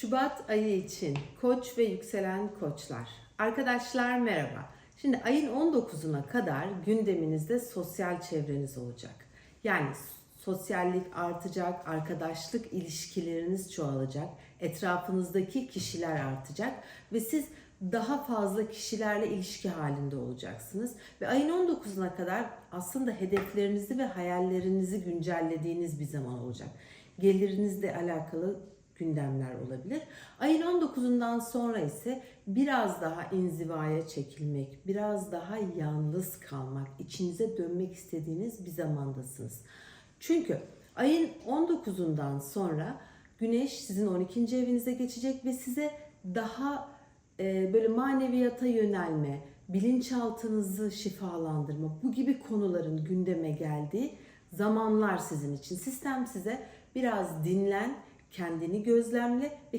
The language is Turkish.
Şubat ayı için koç ve yükselen koçlar. Arkadaşlar merhaba. Şimdi ayın 19'una kadar gündeminizde sosyal çevreniz olacak. Yani sosyallik artacak, arkadaşlık ilişkileriniz çoğalacak, etrafınızdaki kişiler artacak ve siz daha fazla kişilerle ilişki halinde olacaksınız. Ve ayın 19'una kadar aslında hedeflerinizi ve hayallerinizi güncellediğiniz bir zaman olacak. Gelirinizle alakalı gündemler olabilir. Ayın 19'undan sonra ise biraz daha inzivaya çekilmek, biraz daha yalnız kalmak, içinize dönmek istediğiniz bir zamandasınız. Çünkü ayın 19'undan sonra Güneş sizin 12. evinize geçecek ve size daha e, böyle maneviyata yönelme, bilinçaltınızı şifalandırma, bu gibi konuların gündeme geldiği zamanlar sizin için. Sistem size biraz dinlen, kendini gözlemle ve